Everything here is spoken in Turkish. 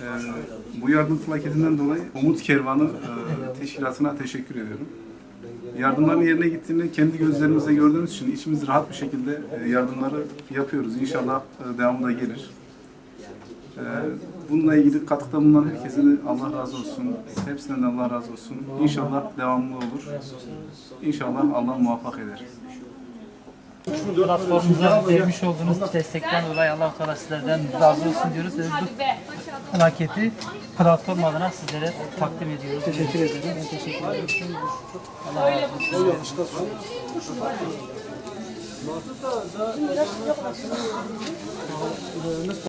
Ee, bu yardım plaketinden dolayı Umut Kervanı e, teşkilatına teşekkür ediyorum. Yardımların yerine gittiğini kendi gözlerimizle gördüğümüz için içimiz rahat bir şekilde e, yardımları yapıyoruz. İnşallah e, devamı da gelir. Ee, bununla ilgili katkıda bulunan herkese Allah razı olsun. Hepsinden de Allah razı olsun. İnşallah devamlı olur. İnşallah Allah muvaffak eder. Platformumuza vermiş olduğunuz destekten dolayı Allah-u Teala sizlerden razı olsun diyoruz. Ve bu plaketi platform adına sizlere takdim ediyoruz. Teşekkür ederim. Ben teşekkür ederim. Allah razı olsun.